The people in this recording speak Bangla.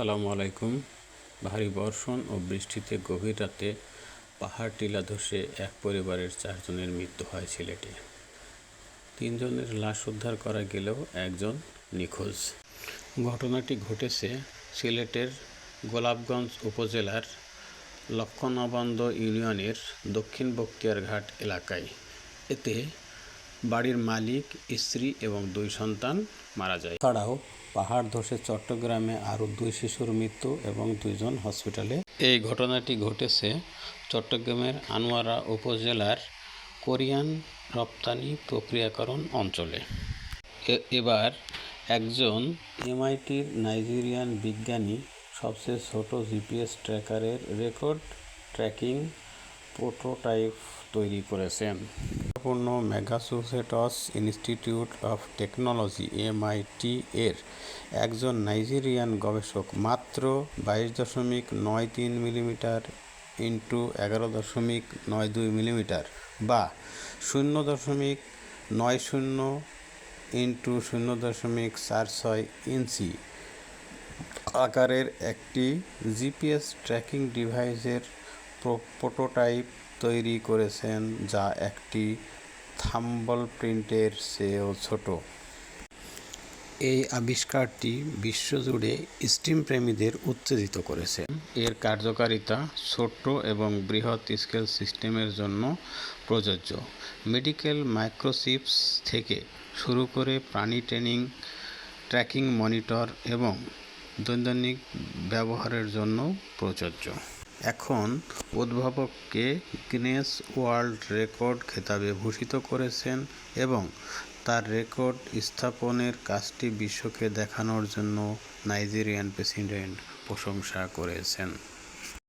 সালামু আলাইকুম। ভারী বর্ষণ ও বৃষ্টিতে গভীর রাতে পাহাড় টিলা ধসে এক পরিবারের চারজনের মৃত্যু হয় সিলেটে তিনজনের লাশ উদ্ধার করা গেলেও একজন নিখোঁজ। ঘটনাটি ঘটেছে সিলেটের গোলাপগঞ্জ উপজেলার লক্ষণবন্দ ইউনিয়নের দক্ষিণ বক্তিয়ারঘাট এলাকায়। এতে বাড়ির মালিক স্ত্রী এবং দুই সন্তান মারা যায়। ছাড়াও পাহাড় ধসে চট্টগ্রামে আরও দুই শিশুর মৃত্যু এবং দুইজন হসপিটালে। এই ঘটনাটি ঘটেছে চট্টগ্রামের আনোয়ারা উপজেলার কোরিয়ান রপ্তানি প্রক্রিয়াকরণ অঞ্চলে। এবার একজন এমআইটির নাইজেরিয়ান বিজ্ঞানী সবচেয়ে ছোট জিপিএস ট্র্যাকারের রেকর্ড ট্র্যাকিং প্রোটোটাইপ তৈরি করেছেন। পূর্ণ Massachusetts Institute of Technology, MIT এর একজন নাইজেরিয়ান গবেষক, মাত্র বাইশ দশমিক নয় তিন মিলিমিটার ইন্টু এগারো দশমিক নয় দুই মিলিমিটার বা শূন্য দশমিক নয় শূন্য ইন্টু শূন্য দশমিক চার ছয় ইঞ্চি আকারের একটি জিপিএস ট্র্যাকিং ডিভাইসের প্রোটোটাইপ তৈরি করেছেন যা একটি থাম্বল প্রিন্টের চেয়েও ছোট। এই আবিষ্কারটি বিশ্বজুড়ে স্টিম প্রেমীদের উত্তেজিত করেছে। এর কার্যকারিতা ছোট্ট এবং বৃহৎ স্কেল সিস্টেমের জন্য প্রযোজ্য। মেডিকেল মাইক্রোচিপস থেকে শুরু করে প্রাণী ট্রেনিং, ট্র্যাকিং মনিটর এবং দৈনন্দিন ব্যবহারের জন্য প্রযোজ্য। এখন উদ্ভাবককে গিনেস ওয়ার্ল্ড রেকর্ড খেতাবে ভূষিত করেছেন এবং তার রেকর্ড স্থাপনের কাজটি বিশ্বকে দেখানোর জন্য নাইজেরিয়ান প্রেসিডেন্ট প্রশংসা করেছেন।